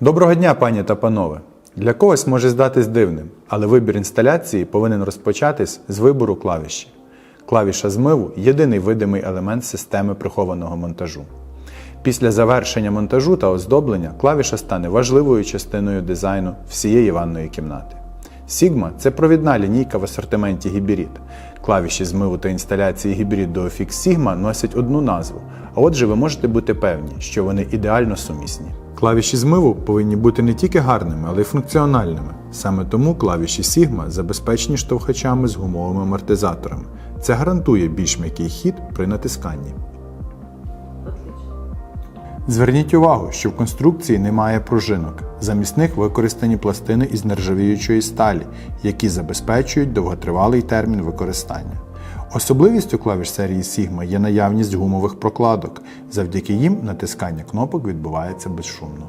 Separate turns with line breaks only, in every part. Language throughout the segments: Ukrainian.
Доброго дня, пані та панове! Для когось може здатись дивним, але вибір інсталяції повинен розпочатись з вибору клавіші. Клавіша змиву єдиний видимий елемент системи прихованого монтажу. Після завершення монтажу та оздоблення клавіша стане важливою частиною дизайну всієї ванної кімнати. Sigma – це провідна лінійка в асортименті Hybrid. Клавіші змиву та інсталяції Hybrid до Sigma носять одну назву, а отже ви можете бути певні, що вони ідеально сумісні. Клавіші змиву повинні бути не тільки гарними, але й функціональними. Саме тому клавіші Sigma забезпечені штовхачами з гумовими амортизаторами. Це гарантує більш м'який хід при натисканні. Зверніть увагу, що в конструкції немає пружинок. Замість них використані пластини із нержавіючої сталі, які забезпечують довготривалий термін використання. Особливістю клавіш серії Sigma є наявність гумових прокладок. Завдяки їм натискання кнопок відбувається безшумно.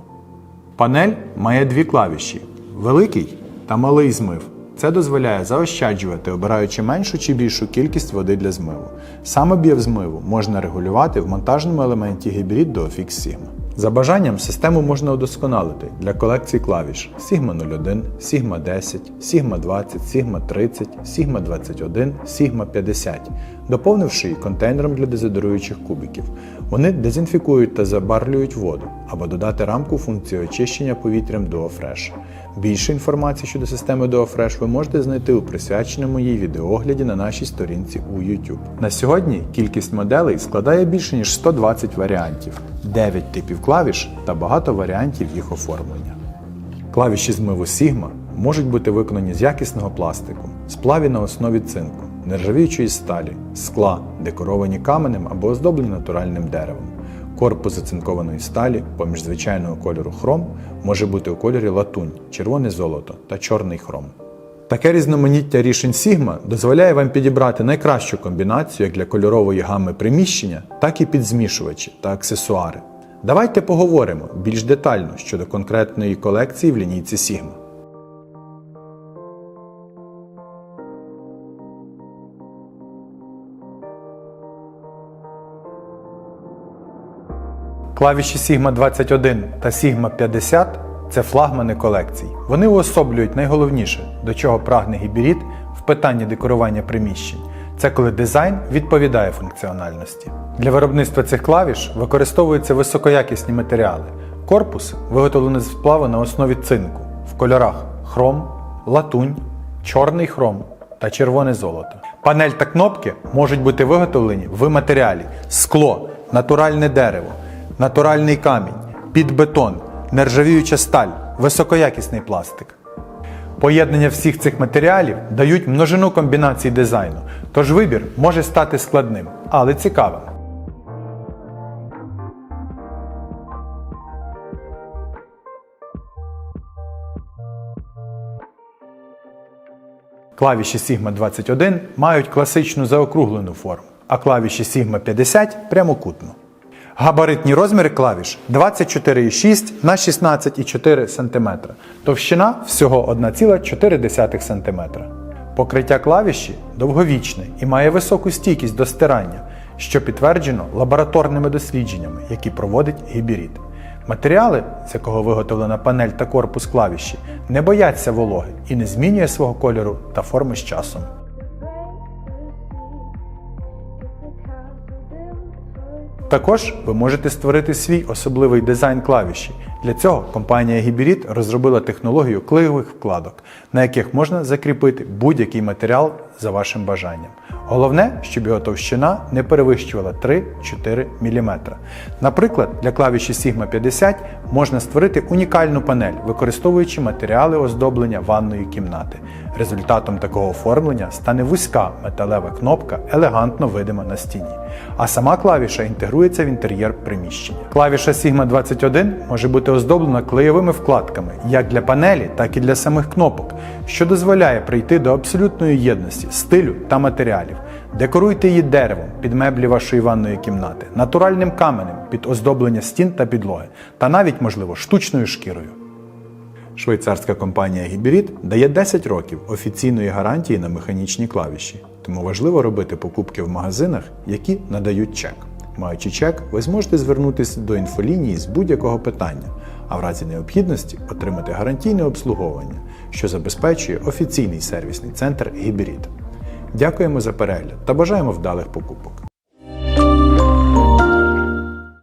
Панель має дві клавіші великий та малий змив. Це дозволяє заощаджувати, обираючи меншу чи більшу кількість води для змиву. Сам об'єм змиву можна регулювати в монтажному елементі Hybrid до Sigma. За бажанням систему можна удосконалити для колекцій клавіш Sigma 01, Sigma 10, Sigma 20, Sigma 30, Sigma 21, Sigma 50, доповнивши її контейнером для дезодоруючих кубиків. Вони дезінфікують та забарлюють воду або додати рамку функції очищення повітрям DuoFresh. Більше інформації щодо системи DuoFresh ви можете знайти у присвяченому їй відеоогляді на нашій сторінці у YouTube. На сьогодні кількість моделей складає більше ніж 120 варіантів, 9 типів клавіш та багато варіантів їх оформлення. Клавіші змиву Sigma можуть бути виконані з якісного пластику, сплаві на основі цинку, нержавіючої сталі, скла, декоровані каменем або оздоблені натуральним деревом. Корпус зацинкованої сталі поміж звичайного кольору хром може бути у кольорі латунь, червоне золото та чорний хром. Таке різноманіття рішень Sigma дозволяє вам підібрати найкращу комбінацію як для кольорової гами приміщення, так і під змішувачі та аксесуари. Давайте поговоримо більш детально щодо конкретної колекції в лінійці Sigma. Клавіші Sigma 21 та Sigma 50 це флагмани колекцій. Вони уособлюють найголовніше, до чого прагне гібрид в питанні декорування приміщень. Це коли дизайн відповідає функціональності. Для виробництва цих клавіш використовуються високоякісні матеріали. Корпус виготовлений з сплаву на основі цинку в кольорах хром, латунь, чорний хром та червоне золото. Панель та кнопки можуть бути виготовлені в матеріалі скло, натуральне дерево, натуральний камінь, підбетон, нержавіюча сталь, високоякісний пластик. Поєднання всіх цих матеріалів дають множину комбінацій дизайну, тож вибір може стати складним, але цікавим. Клавіші Sigma 21 мають класичну заокруглену форму, а клавіші Sigma 50 прямокутну. Габаритні розміри клавіш 24,6 на 16,4 см, товщина всього 1,4 см. Покриття клавіші довговічне і має високу стійкість до стирання, що підтверджено лабораторними дослідженнями, які проводить гібірід. Матеріали, з якого виготовлена панель та корпус клавіші, не бояться вологи і не змінює свого кольору та форми з часом. Також ви можете створити свій особливий дизайн клавіші. Для цього компанія Hybrid розробила технологію клеєвих вкладок, на яких можна закріпити будь-який матеріал за вашим бажанням. Головне, щоб його товщина не перевищувала 3-4 мм. Наприклад, для клавіші Sigma 50 можна створити унікальну панель, використовуючи матеріали оздоблення ванної кімнати. Результатом такого оформлення стане вузька металева кнопка, елегантно видима на стіні. А сама клавіша інтегрується в інтер'єр приміщення. Клавіша Sigma 21 може бути оздоблена клеєвими вкладками як для панелі, так і для самих кнопок, що дозволяє прийти до абсолютної єдності стилю та матеріалів. Декоруйте її деревом під меблі вашої ванної кімнати, натуральним каменем під оздоблення стін та підлоги, та навіть, можливо, штучною шкірою. Швейцарська компанія Hybrid дає 10 років офіційної гарантії на механічні клавіші, тому важливо робити покупки в магазинах, які надають чек. Маючи чек, ви зможете звернутися до інфолінії з будь-якого питання, а в разі необхідності отримати гарантійне обслуговування, що забезпечує офіційний сервісний центр Гібрид. Дякуємо за перегляд та бажаємо вдалих покупок.